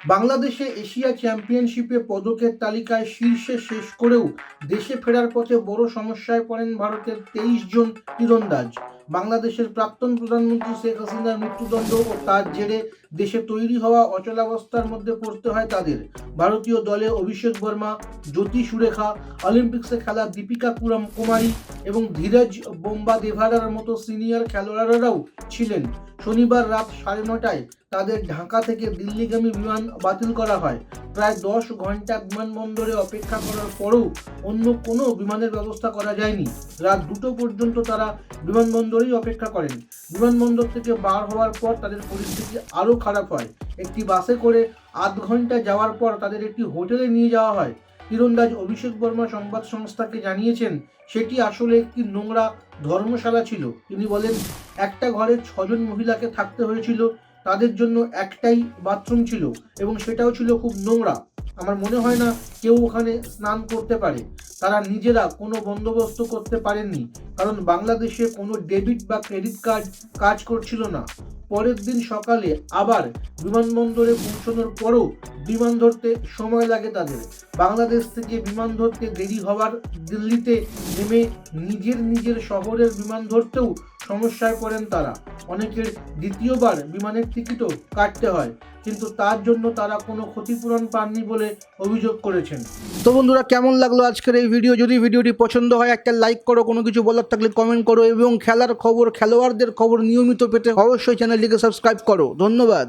বাংলাদেশে এশিয়া চ্যাম্পিয়নশিপে পদকের তালিকায় শীর্ষে শেষ করেও দেশে ফেরার পথে বড় সমস্যায় পড়েন ভারতের তেইশ জন তীরন্দাজ। বাংলাদেশের প্রাক্তন প্রধানমন্ত্রী শেখ হাসিনার মৃত্যুদণ্ড ও তার জেরে দেশে তৈরি হওয়া অচলাবস্থার মধ্যে পড়তে হয় তাদের। ভারতীয় দলে অভিষেক বর্মা, জ্যোতি সুরেখা, অলিম্পিক্সে খেলা দীপিকা কুরম কুমারী এবং ধীরজ বোম্বা দেভারার মতো সিনিয়র খেলোয়াড়রাও ছিলেন। শনিবার রাত সাড়ে নটায় তাদের ঢাকা থেকে দিল্লিগামী বিমান বাতিল করা হয়। প্রায় দশ ঘণ্টা বিমানবন্দরে অপেক্ষা করার পরেও অন্য কোনো বিমানের ব্যবস্থা করা যায়নি। রাত দুটো পর্যন্ত তারা বিমানবন্দরেই অপেক্ষা করেন। বিমানবন্দর থেকে বার হওয়ার পর তাদের পরিস্থিতি আরও খারাপ হয়। একটি বাসে করে আধ ঘণ্টা যাওয়ার পর তাদের একটি হোটেলে নিয়ে যাওয়া হয়। তীরন্দাজ অভিষেক বর্মা সংবাদ সংস্থাকে জানিয়েছেন, সেটি আসলে একটি নোংরা ধর্মশালা ছিল। তিনি বলেন, একটা ঘরে ছজন মহিলাকে থাকতে হয়েছিল, তাদের জন্য একটাই বাথরুম ছিল এবং সেটাও ছিল খুব নোংরা। আমার মনে হয় না কেউ ওখানে স্নান করতে পারে। তারা নিজেরা কোনো বন্দোবস্ত করতে পারেননি, কারণ বাংলাদেশে কোনো ডেবিট বা ক্রেডিট কার্ড কাজ করছিল না। পরের দিন সকালে আবার বিমানবন্দরে পৌঁছানোর পরও বিমান ধরতে সময় লাগে তাদের। বাংলাদেশ থেকে বিমান ধরতে দেরি হওয়ার দিল্লিতে নেমে নিজের নিজের শহরের বিমান ধরতেও সমস্যায় পড়েন তারা। অনেকের দ্বিতীয়বার বিমানের টিকিটও কাটতে হয়, কিন্তু তার জন্য তারা কোনো ক্ষতিপূরণ পাননি বলে অভিযোগ করেছেন। তো বন্ধুরা, কেমন লাগল আজকের এই ভিডিও? যদি ভিডিওটি পছন্দ হয়, একটা লাইক করো, কোনো কিছু বলার থাকলে কমেন্ট করো, এবং খেলার খবর, খেলোয়াড়দের খবর নিয়মিত পেতে অবশ্যই চ্যানেলটিকে সাবস্ক্রাইব করো। ধন্যবাদ।